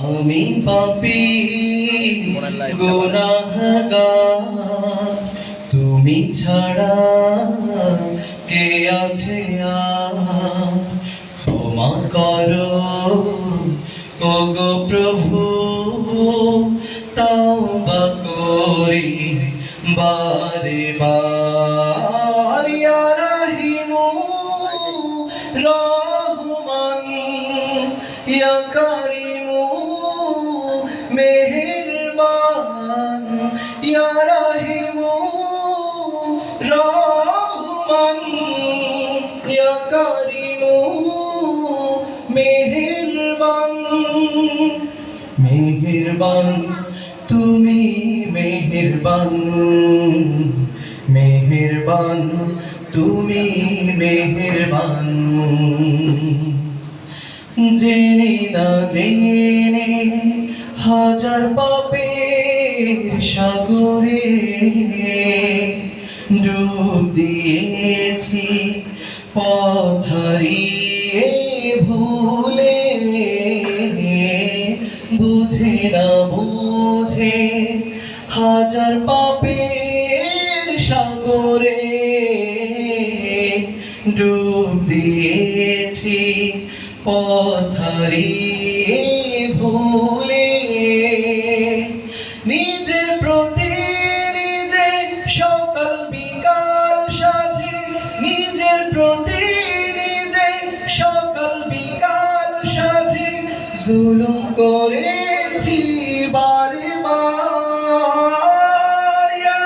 আমি পাপি, গুনাহগার। তুমি ছাড়া কে আছে ক্ষমা করো ও গো প্রভু, তাওবা করি, বারে বার। ইয়া রাহিমু রহমান ইয়া রাহিমু, রহমান ইয়া কারিমু তুমি মেহেরবান মেহেরবান, তুমি মেহেরবান। জেনে না জেনে হাজার পাপের সাগরে ডুব দিয়েছি পথ হারিয়ে ভুলে বুঝে না বুঝে হাজার পাপের সাগরে ডুব দিয়েছি পথ হারিয়ে ভুলে জুলুম করেছি বারে বার ইয়া